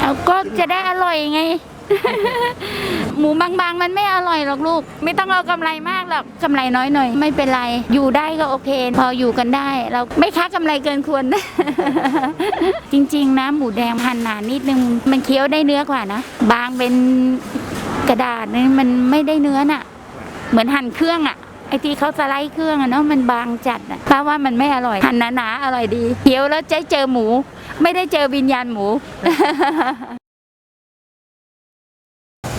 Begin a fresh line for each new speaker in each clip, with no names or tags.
เอาก็จะได้อร่อยไง หมูบางๆ มันไม่อร่อยหรอกลูก ไม่ต้องเอากำไรมากหรอกกำไรน้อยหน่อย ไม่เป็นไร อยู่ได้ก็โอเค พออยู่กันได้ เราไม่ค้ากำไรเกินควร จริงๆ นะ หมูแดงหั่นหนานิดนึง มันเคี้ยวได้เนื้อกว่านะ บางเป็นกระดาษนี่มันไม่ได้เนื้อน่ะ เหมือนหั่นเครื่องอะไอที่เขาสไลด์เครื่องอะเนาะมันบางจัดอะเพราว่ามันไม่อร่อยหั่นหนาๆอร่อยดีเคี้ยวแล้วจะเจอหมู ไม่ได้เจอวิญญาณหมู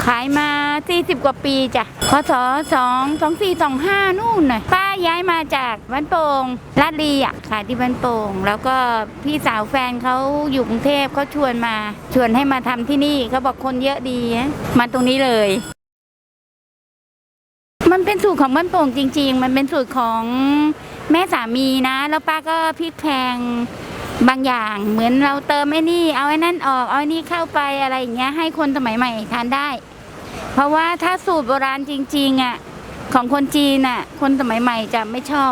ขายมา 40 กว่าปีจ้ะพศ2 2 4 2 5 นู่นน่ะป้าย้ายมาจากบ้านโป่งลาดลีอะขายที่บ้านโป่ง แล้วก็พี่สาวแฟนเขาอยู่กรุงเทพเขาชวนมา ชวนให้มาทำที่นี่เขาบอกคนเยอะดีมาตรงนี้เลยมันเป็นสูตรของบ้านโป่งจริง ๆ มันเป็นสูตรของแม่สามีนะ แล้วป้าก็พริกแพง บางอย่างเหมือนเราเติมไอ้นี่ เอาไอ้นั่นออกเอาไอ้นี่เข้าไปอะไรอย่างเงี้ยให้คนสมัยใหม่ทานได้ เพราะว่าถ้าสูตรโบราณจริงๆอะของคนจีนอะคนสมัยใหม่จะไม่ชอบ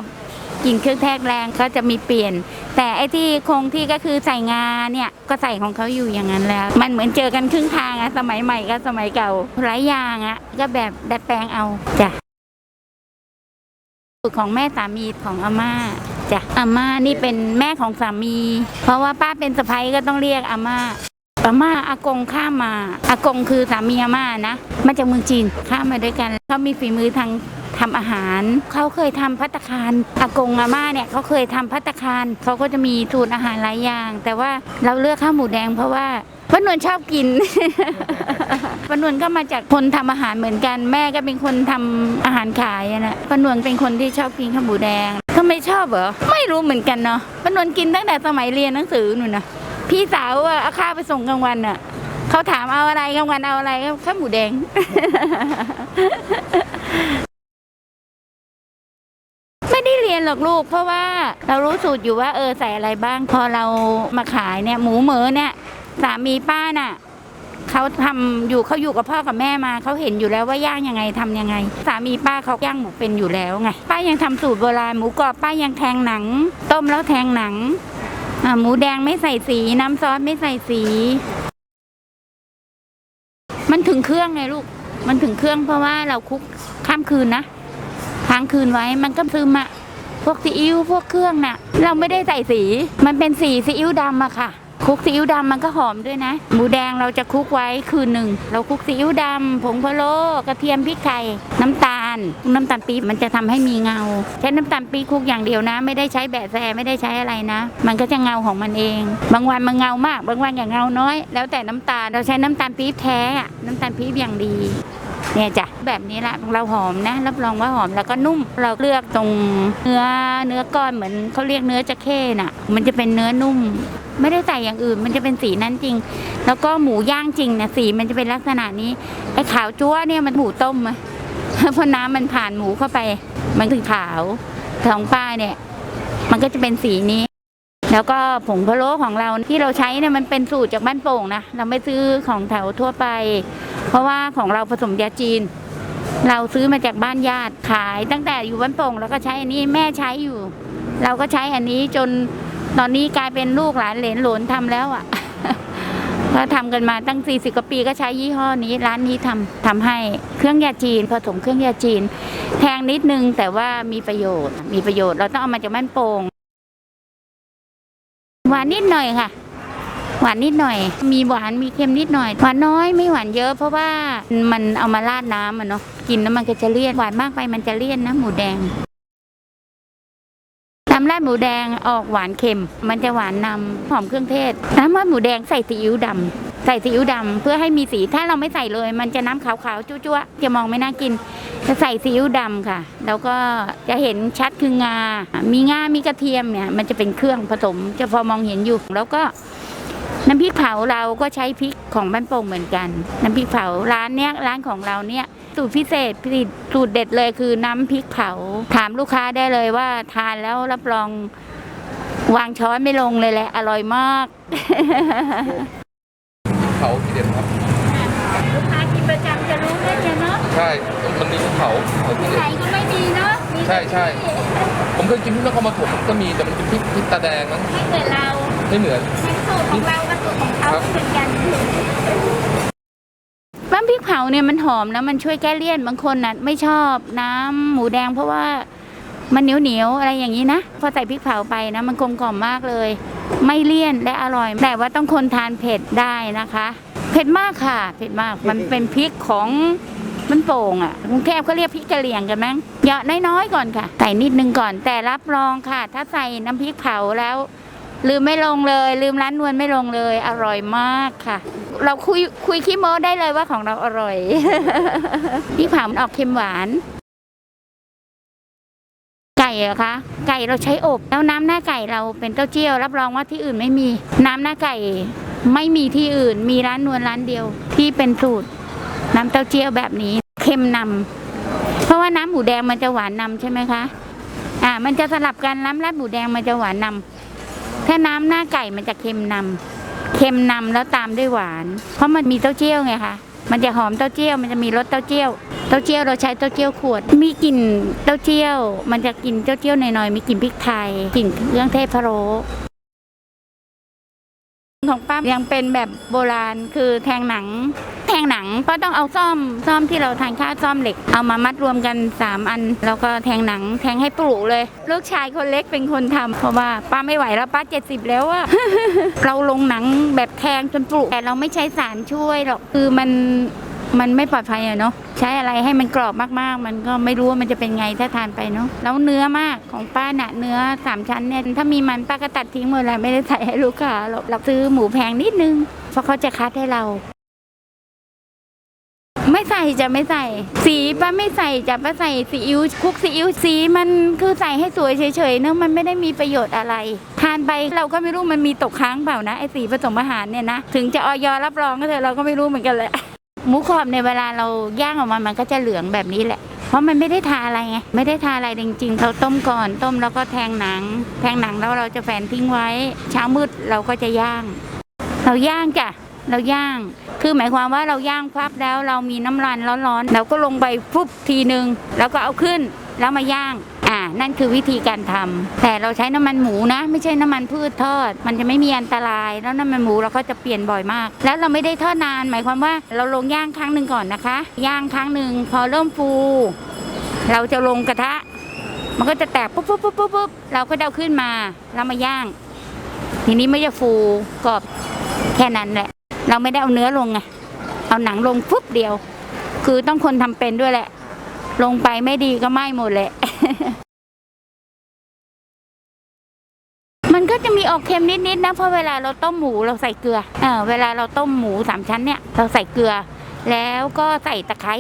กินเครื่องเทศแรงเขาจะมีเปลี่ยน แต่ไอ้ที่คงที่ก็คือใส่งาเนี่ยก็ใส่ของเขาอยู่อย่างนั้นแล้ว มันเหมือนเจอกันครึ่งทางอะสมัยใหม่กับสมัยเก่าหลายอย่างอะก็แบบดัดแปลงเอาจ้ะสูตรของแม่สามีของอาม่า จ้ะอาม่านี่เป็นแม่ของสามี เพราะว่าป้าเป็นสะใภ้ก็ต้องเรียกอาม่าอาม่าอากงข้ามมาอากงคือสามีอาม่านะมาจากเมืองจีนข้ามมาด้วยกันเขามีฝีมือทางทำอาหารเขาเคยทำพัตตาคารอากงอาม่าเนี่ยเขาเคยทำพัตตาคารเขาก็จะมีสูตรอาหารหลายอย่าง แต่ว่าเราเลือกข้าวหมูแดงเพราะว่าป้านวลชอบกินป้านวลก็มาจากคนทำอาหารเหมือนกัน แม่ก็เป็นคนทำอาหารขายอะนะป้านวลเป็นคนที่ชอบกินข้าวหมูแดงทำไมชอบเหรอ ไม่รู้เหมือนกันเนาะป้านวลกินตั้งแต่สมัยเรียนหนังสือหนูนะพี่สาวอะเอาข้าวไปส่งกลางวันอะเขาถามเอาอะไรกลางวันเอาอะไรก็ข้าวหมูแดง ไม่ได้เรียนหรอกลูก เพราะว่าเรารู้สูตรอยู่ว่าเออใส่อะไรบ้าง พอเรามาขายเนี่ย หมูเหมือเนี่ย สามีป้าน่ะ เขาทำอยู่เขาอยู่กับพ่อกับแม่มาเขาเห็นอยู่แล้วว่าย่างยังไงทำยังไง สามีป้าเขาย่างหมูเป็นอยู่แล้วไงป้ายังทำสูตรโบราณหมูกรอบป้ายังแทงหนัง ต้มแล้วแทงหนังหมูแดงไม่ใส่สีน้ำซอสไม่ใส่สี มันถึงเครื่องไงลูก มันถึงเครื่องเพราะว่าเราคุกข้ามคืนนะค้างคืนไว้มันก็ซึมอะพวกซีอิ๊วพวกเครื่องน่ะ เราไม่ได้ใส่สี มันเป็นสีซีอิ๊วดำอะค่ะ คลุกซีอิ๊วดำมันก็หอมด้วยนะ หมูแดงเราจะคลุกไว้คืนหนึ่ง เราคลุกซีอิ๊วดำผงพะโล้กระเทียมพริกไทยน้ำตาล น้ำตาลปี๊บมันจะทำให้มีเงา ใช้น้ำตาลปี๊บคลุกอย่างเดียวนะ ไม่ได้ใช้แบะแซไม่ได้ใช้อะไรนะ มันก็จะเงาของมันเอง บางวันมันเงามาก บางวันอย่างเงาน้อย แล้วแต่น้ำตาลเราใช้น้ำตาลปี๊บแท้น้ำตาลปี๊บอย่างดีเนี่ยจ้ะแบบนี้ละเราหอมนะ รับรองว่าหอมแล้วก็นุ่มเราเลือกตรงเนื้อเนื้อก้อนเหมือนเขาเรียกเนื้อจะเข้น่ะ มันจะเป็นเนื้อนุ่ม ไม่ได้ใส่อย่างอื่น มันจะเป็นสีนั้นจริง แล้วก็หมูย่างจริงนะสีมันจะเป็นลักษณะนี้ไอ้ขาวจั๊วเนี่ยมันหมูต้มอะเพราะน้ำมันผ่านหมูเข้าไป มันถึงขาวของป้าเนี่ย มันก็จะเป็นสีนี้ แล้วก็ผงพะโล้ของเราที่เราใช้เนี่ยมันเป็นสูตรจากบ้านโป่งนะเราไม่ซื้อของแถวทั่วไป เพราะว่าของเราผสมยาจีน เราซื้อมาจากบ้านญาติขายตั้งแต่อยู่บ้านโป่งแล้วก็ใช้อันนี้แม่ใช้อยู่ เราก็ใช้อันนี้จน ตอนนี้กลายเป็นลูกหลานเหลนหลนทำแล้วอะก็ทำกันมาตั้ง40กว่าปีก็ใช้ยี่ห้อนี้ร้านนี้ทำทำให้เครื่องยาจีนผสมเครื่องยาจีนแพงนิดนึงแต่ว่ามีประโยชน์ มีประโยชน์เราต้องเอามาจากบ้านโป่งหวานนิดหน่อยค่ะ หวานนิดหน่อย มีหวานมีเค็มนิดหน่อยหวานน้อยไม่หวานเยอะ เพราะว่ามันเอามาราดน้ำอะเนาะกินแล้วมันก็จะเลี่ยนหวานมากไปมันจะเลี่ยนนะหมูแดง น้ำราดหมูแดงออกหวานเค็ม มันจะหวานนำหอมเครื่องเทศน้ำมันหมูแดงใส่ซีอิ๊วดำใส่ซีอิ๊วดำเพื่อให้มีสีถ้าเราไม่ใส่เลย มันจะน้ำขาวๆจั๊วๆจะมองไม่น่ากิน จะใส่ซีอิ๊วดำค่ะ แล้วก็จะเห็นชัดคืองา มีงา มีกระเทียมเนี่ยมันจะเป็นเครื่องผสมจะพอมองเห็นอยู่แล้วก็ น้ำพริกเผาเราก็ใช้พริกของบ้านโป่งเหมือนกัน น้ำพริกเผาร้านเนี้ยร้านของเราเนี่ยสูตรพิเศษสูตรเด็ดเลยคือน้ำพริกเผา ถามลูกค้าได้เลยว่าทานแล้วรับรองวางช้อนไม่ลงเลยแหละ อร่อยมาก
เขาที่เด่นครับ
ลูกค้ากินประจำจะรู้ได้เลยเนาะ
ใช่ มันมีเขาเขาที่
ที่
เด่
ไหน
น
ก็ไม่มีเนาะมี
ใช่ใช่ ผมเคยกินที่นครปฐมก็มีแต่มันเป็นพริกพริกตาแดงนั้น
ให้เกิดเรา
ใไม่เหมือน
สูตรของเรากับสูตรของเขา
ครับ
เหมือนกันน้ำพริกเผาเนี่ยมันหอมแล้วมันช่วยแก้เลี่ยนบางคนน่ะไม่ชอบน้ำหมูแดงเพราะว่ามันเหนียวเหนียวๆอะไรอย่างนี้นะ พอใส่พริกเผาไปนะ มันกลมกล่อมมากเลย ไม่เลี่ยนและอร่อย แต่ว่าต้องคนทานเผ็ดได้นะคะ เผ็ดมากค่ะ เผ็ดมากมันเป็นพริกของ มันโป่งอะกรุงเทพเขาเรียกพริกกะเหรี่ยงกันมั้งเหยาะน้อยๆก่อนค่ะ ใส่นิดนึงก่อน แต่รับรองค่ะ ถ้าใส่น้ำพริกเผาแล้ว ลืมไม่ลงเลย ลืมร้านนวลไม่ลงเลย อร่อยมากค่ะ เราคุยคุยขี้โม้ได้เลยว่าของเราอร่อยพี่ผามันออกเค็มหวาน ไก่เหรอคะ ไก่เราใช้อบแล้วน้ำหน้าไก่เราเป็นเต้าเจี้ยว รับรองว่าที่อื่นไม่มี น้ำหน้าไก่ไม่มีที่อื่น มีร้านนวลร้านเดียว ที่เป็นสูตร น้ำเต้าเจี้ยวแบบนี้เค็มนำเพราะว่าน้ำหมูแดงมันจะหวานนำใช่ไหมคะ อ่า มันจะสลับกันน้ำราดหมูแดงมันจะหวานนำถ้าน้ำหน้าไก่มันจะเค็มนำเค็มนำแล้วตามด้วยหวาน เพราะมันมีเต้าเจี้ยวไงคะมันจะหอมเต้าเจี้ยวมันจะมีรสเต้าเจี้ยวเต้าเจี้ยวเราใช้เต้าเจี้ยวขวด มีกลิ่นเต้าเจี้ยว มันจะกลิ่นเต้าเจี้ยวหน่อยๆมีกลิ่นพริกไทยกลิ่นเครื่องเทศพะโล้ของป้ายังเป็นแบบโบราณคือแทงหนัง งหนังก็ต้องเอาซ่อมซ่อมที่เราทานข้าวซ่อมเหล็ก เอามามัดรวมกันสามอัน แล้วก็แทงหนังแทงให้ปลุกเลย ลูกชายคนเล็กเป็นคนทำเพราะว่าป้าไม่ไหวแล้วป้าเจ็ดสิบแล้วอะเราลงหนังแบบแทงจนปลุกแต่เราไม่ใช้สารช่วยหรอกคือมันมันไม่ปลอดภัยอะเนาะใช้อะไรให้มันกรอบมากๆ มันก็ไม่รู้ว่ามันจะเป็นไงถ้าทานไปเนาะแล้วเนื้อมากของป้าน่ะเนื้อสามชั้นเนี่ยถ้ามีมันป้าก็ตัดทิ้งหมดเลยไม่ได้ใส่ให้ลูกค้าหรอกเราซื้อหมูแพงนิดนึงเพราะเขาจะคัดให้เรา ไม่ใส่จะไม่ใส่ สีป้าไม่ใส่จะป้าใส่ซีอิ๊วคุกซีอิ๊วสีมันคือใส่ให้สวยเฉยๆเนอะมันไม่ได้มีประโยชน์อะไร ทานไปเราก็ไม่รู้มันมีตกค้างเปล่านะไอสีผสมอาหารเนี่ยนะถึงจะออยรับรองก็เถอะเราก็ไม่รู้เหมือนกันแหละหมูกรอบในเวลาเราย่างออกมามันก็จะเหลืองแบบนี้แหละ เพราะมันไม่ได้ทาอะไรไง ไม่ได้ทาอะไรจริงๆ เขาต้มก่อน ต้มแล้วก็แทงหนัง แทงหนังแล้วเราจะแฝนทิ้งไว้ เช้ามืดเราก็จะย่าง เราย่างจ้ะ เราย่าง คือหมายความว่าเราย่างพับแล้วเรามีน้ำรันร้อนๆเราก็ลงไปปุ๊บทีหนึ่งแล้วก็เอาขึ้นแล้วมาย่างอ่านั่นคือวิธีการทำแต่เราใช้น้ำมันหมูนะ ไม่ใช่น้ำมันพืชทอด มันจะไม่มีอันตราย แล้วน้ำมันหมูเราก็จะเปลี่ยนบ่อยมาก แล้วเราไม่ได้ทอดนาน หมายความว่าเราลงย่างครั้งหนึ่งก่อนนะคะ ย่างครั้งหนึ่งพอเริ่มฟู เราจะลงกระทะ มันก็จะแตกปุ๊บปุ๊บปุ๊บปุ๊บปุ๊บเราก็เอาขึ้นมาแล้วมาย่าง ทีนี้ไม่จะฟูกรอบแค่นั้นแหละ เราไม่ได้เอาเนื้อลงไงเอาหนังลงปุ๊บเดียว คือต้องคนทำเป็นด้วยแหละ ลงไปไม่ดีก็ไหม้หมดแหละ มันก็จะมีออกเค็มนิดๆนะเพราะเวลาเราต้มหมูเราใส่เกลือเออเวลาเราต้มหมูสามชั้นเนี่ย เราใส่เกลือ แล้วก็ใส่ตะไคร้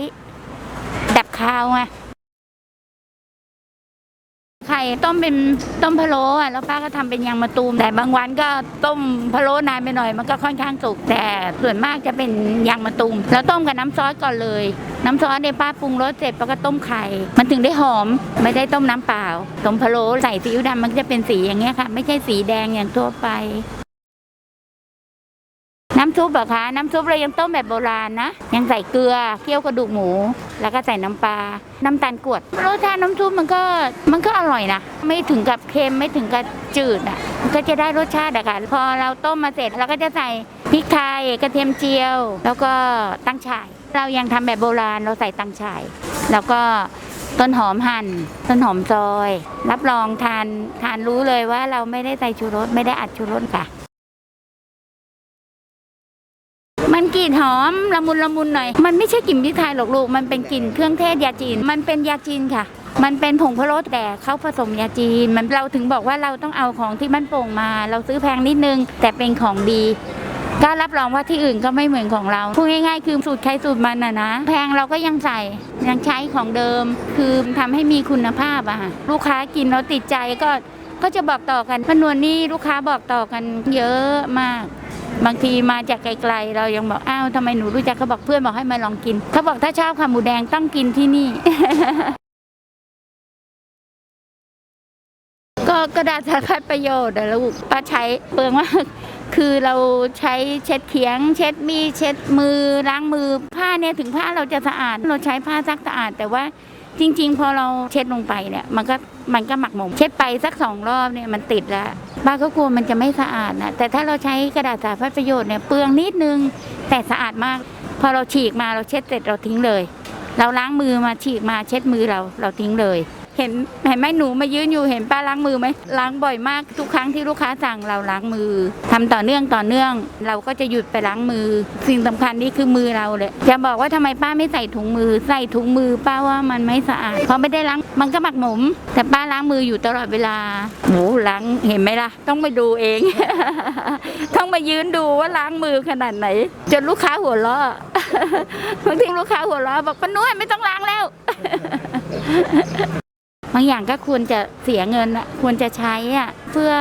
ดับคาวไง ไข่ต้มเป็นต้มพะโล้อะแล้วป้าก็ทำเป็นยางมะตูมแต่บางวันก็ต้มพะโล้นานไปหน่อย มันก็ค่อนข้างสุก แต่ส่วนมากจะเป็นยางมะตูมแล้วต้มกับน้ำซอสก่อนเลย น้ำซอสเนี่ยป้าปรุงรสเสร็จป้าก็ต้มไข่ มันถึงได้หอมไม่ได้ต้มน้ำเปล่าต้มพะโล้ใส่ซีอิ๊วดำมันจะเป็นสีอย่างเงี้ยค่ะ ไม่ใช่สีแดงอย่างทั่วไป น้ำซุปเหรอคะ น้ำซุปเรายังต้มแบบโบราณนะ ยังใส่เกลือ เคี่ยวกระดูกหมู แล้วก็ใส่น้ำปลา น้ำตาลกรวด รสชาติน้ำซุปมันก็มันก็อร่อยนะ ไม่ถึงกับเค็มไม่ถึงกับจืดอะมันก็จะได้รสชาติอะค่ะ พอเราต้มมาเสร็จเราก็จะใส่พริกไทยกระเทียมเจียว แล้วก็ตั้งฉ่าย เรายังทำแบบโบราณเราใส่ตั้งฉ่าย แล้วก็ต้นหอมหั่นต้นหอมซอย รับรองทานทานรู้เลยว่าเราไม่ได้ใส่ชูรสไม่ได้อัดชูรสค่ะ มันกลิ่นหอมละมุนละมุนหน่อย มันไม่ใช่กลิ่นพริกไทยหรอกลูก มันเป็นกลิ่นเครื่องเทศยาจีน มันเป็นยาจีนค่ะ มันเป็นผงพะโล้แต่เขาผสมยาจีน มันเราถึงบอกว่าเราต้องเอาของที่มันโป่งมา เราซื้อแพงนิดนึง แต่เป็นของดีก็รับรองว่าที่อื่นก็ไม่เหมือนของเรา พูดง่ายๆ คือสูตรใครสูตรมันนะนะ แพงเราก็ยังใส่ ยังใช้ของเดิม คือทำให้มีคุณภาพอะค่ะลูกค้ากินแล้วติดใจก็ก็จะบอกต่อกันพนวนนี่ลูกค้าบอกต่อกันเยอะมาก บางทีมาจากไกลๆ เรายังบอกอ้าวทำไมหนูรู้จักเขาบอกเพื่อนบอกให้มาลองกิน เขาบอกถ้าชอบขาหมูแดงต้องกินที่นี่ ก็กระดาษสารพัดประโยชน์อะลูกป้าใช้เปลืองมากคือเราใช้เช็ดเขียง เช็ดมีเช็ดมือล้างมือผ้าเนี่ยถึงผ้าเราจะสะอาด เราใช้ผ้าซักสะอาด แต่ว่าจริง ๆ พอเราเช็ดลงไปเนี่ย มันก็มันก็หมักหมมเช็ดไปสักสองรอบเนี่ยมันติดแล้ว บ้าก็กลัวมันจะไม่สะอาดนะแต่ถ้าเราใช้กระดาษสาธารณประโยชน์เนี่ยเปลืองนิดนึงแต่สะอาดมาก พอเราฉีกมาเราเช็ดเสร็จเราทิ้งเลย เราล้างมือมาฉีกมาเช็ดมือเราเราทิ้งเลย เห็นเห็นไหมหนูมายืนอยู่เห็นป้าล้างมือไหมล้างบ่อยมากทุกครั้งที่ลูกค้าสั่งเราล้างมือทำต่อเนื่องต่อเนื่อง เราก็จะหยุดไปล้างมือ สิ่งสำคัญนี่คือมือเราเลยจะบอกว่าทำไมป้าไม่ใส่ถุงมือ ใส่ถุงมือป้าว่ามันไม่สะอาดเพราะไม่ได้ล้างมันก็หมักหมม แต่ป้าล้างมืออยู่ตลอดเวลาโหล้างเห็นไหมล่ะ ต้องไปดูเอง ต้องมายืนดูว่าล้างมือขนาดไหนจนลูกค้าหัวเราะบางทีลูกค้าหัวเราะบอกป้านวดไม่ต้องล้างแล้ว บางอย่างก็ควรจะเสียเงินควรจะใช้อะเพื่อ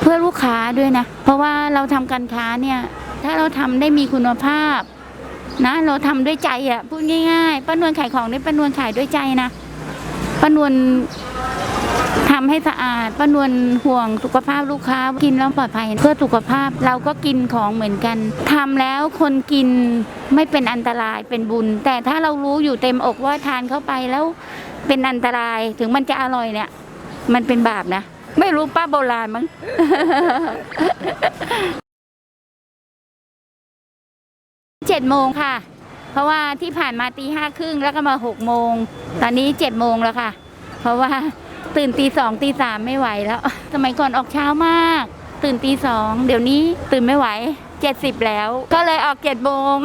เพื่อลูกค้าด้วยนะ เพราะว่าเราทำการค้าเนี่ย ถ้าเราทำได้มีคุณภาพ นะ เราทำด้วยใจอะพูดง่ายๆป้านวลขายของได้ป้านวลขายด้วยใจนะป้านวลทำให้สะอาดป้านวลห่วงสุขภาพลูกค้ากินแล้วปลอดภัยเพื่อสุขภาพเราก็กินของเหมือนกันทำแล้วคนกินไม่เป็นอันตรายเป็นบุญ แต่ถ้าเรารู้อยู่เต็มอกว่าทานเข้าไปแล้ว เป็นอันตรายถึงมันจะอร่อยเนี่ย มันเป็นบาปนะ ไม่รู้ป้าโบราณมั้งเจ็ดโมงค่ะ เพราะว่าที่ผ่านมาตีห้าครึ่งแล้วก็มาหกโมง ตอนนี้เจ็ดโมงแล้วค่ะ เพราะว่าตื่นตีสองตีสามไม่ไหวแล้ว สมัยก่อนออกเช้ามาก ตื่นตีสองเดี๋ยวนี้ตื่นไม่ไหวเจ็ดสิบแล้ว ก็เลยออกเจ็ดโมง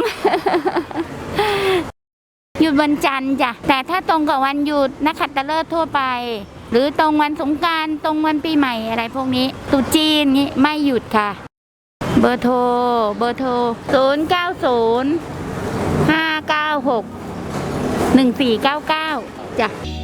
ยุดวันจันทร์จ้ะแต่ถ้าตรงกับวันหยุดนักขัตฤกษ์ทั่วไป หรือตรงวันสงการตรงวันปีใหม่อะไรพวกนี้ตุจีนนี้ไม่หยุดค่ะ เบอร์โทรเบอร์โทร 0 9 0 5 9 6 1 4 9 9จ้ะ